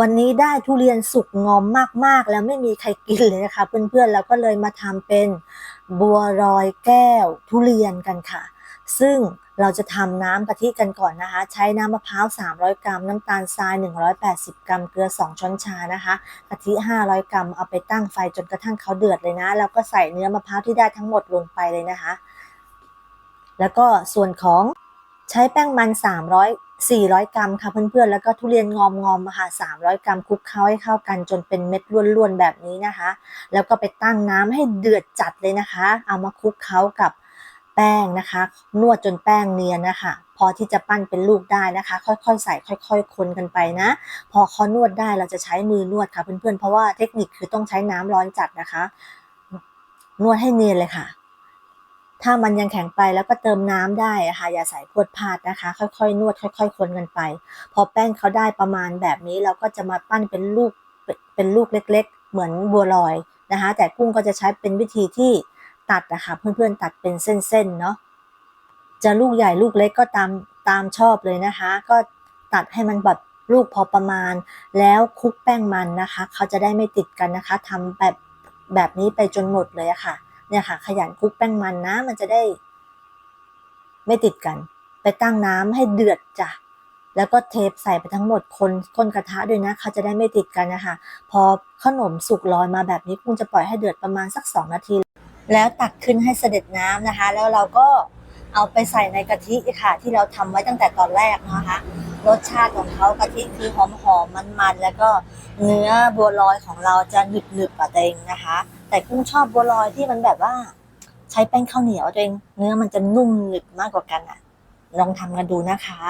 วันนี้ได้ทุเรียนสุกงอมมากๆ แล้วไม่มีใครกินเลยนะคะเพื่อนๆแล้วก็เลยมาทำเป็นบัวรอยแก้วทุเรียนกันค่ะ ซึ่งเราจะทำน้ำกะทิกันก่อนนะคะ ใช้น้ำมะพร้าว 300 กรัม น้ำตาลทราย 180 กรัม เกลือ 2 ช้อนชานะคะกะทิ 500 กรัม เอาไปตั้งไฟจนกระทั่งเขาเดือดเลยนะ แล้วก็ใส่เนื้อมะพร้าวที่ได้ทั้งหมดลงไปเลยนะคะ แล้วก็ส่วนของ ใช้แป้งมัน 300 400 กรัมค่ะเพื่อนๆ แล้วก็ทุเรียนงอมงอมๆค่ะ 300 กรัมคลุกเคล้าให้เข้ากันจนเป็นเม็ดล้วนๆ แบบนี้นะคะ แล้วก็ไปตั้งน้ำให้เดือดจัดเลยนะคะ เอามาคลุกเคล้ากับแป้งนะคะ นวดจนแป้งเนียนนะคะ พอที่จะปั้นเป็นลูกได้นะคะ ค่อยๆ ใส่ค่อยๆ คนกันไปนะ พอเขานวดได้เราจะใช้มือนวดค่ะเพื่อนๆ เพราะว่าเทคนิคคือต้องใช้น้ำร้อนจัดนะคะ นวดให้เนียนเลยค่ะ ถ้ามันยังแข็งไปแล้วก็เติมน้ำได้อะค่ะอย่าใส่พวดพลาดนะคะ ค่อยๆ นวดค่อย ๆ คนกันไป พอแป้งเขาได้ประมาณแบบนี้เราก็จะมาปั้นเป็นลูกเป็นเป็นลูกเล็ก ๆ เหมือนบัวลอยนะคะ แต่กุ้งก็จะใช้เป็นวิธีที่ตัดนะคะเพื่อนๆตัดเป็นเส้นๆเนาะจะลูกใหญ่ลูกเล็กก็ตามตามชอบเลยนะคะ ก็ตัดให้มันแบบลูกพอประมาณ แล้วคลุกแป้งมันนะคะ เขาจะได้ไม่ติดกันนะคะทำแบบแบบนี้ไปจนหมดเลยะค่ะ เนี่ยค่ะ ขยันคลุกแป้งมันนะ มันจะได้ ไม่ติดกัน ไปตั้งน้ำให้เดือดจ้ะแล้วก็เทปใส่ไปทั้งหมดคนคนกระทะด้วยนะเขาจะได้ไม่ติดกันนะคะพอขนมสุกลอยมาแบบนี้กุ้งจะปล่อยให้เดือดประมาณสักสองนาที แล้วตักขึ้นให้เสด็จน้ำนะคะ แล้วเราก็เอาไปใส่ในกะทิค่ะ ที่เราทำไว้ตั้งแต่ตอนแรกนะคะ รสชาติของเขากะทิคือหอมหอมมันมันๆแล้วก็เนื้อบัวลอยของเราจะหนึบหนึบๆอะตัวเองนะคะ แต่กุ้งชอบบัวลอยที่มันแบบว่า ใช้แป้งข้าวเหนียวตัวเอง เนื้อมันจะนุ่มหนึบมากกว่ากันอะ ลองทำกันดูนะคะ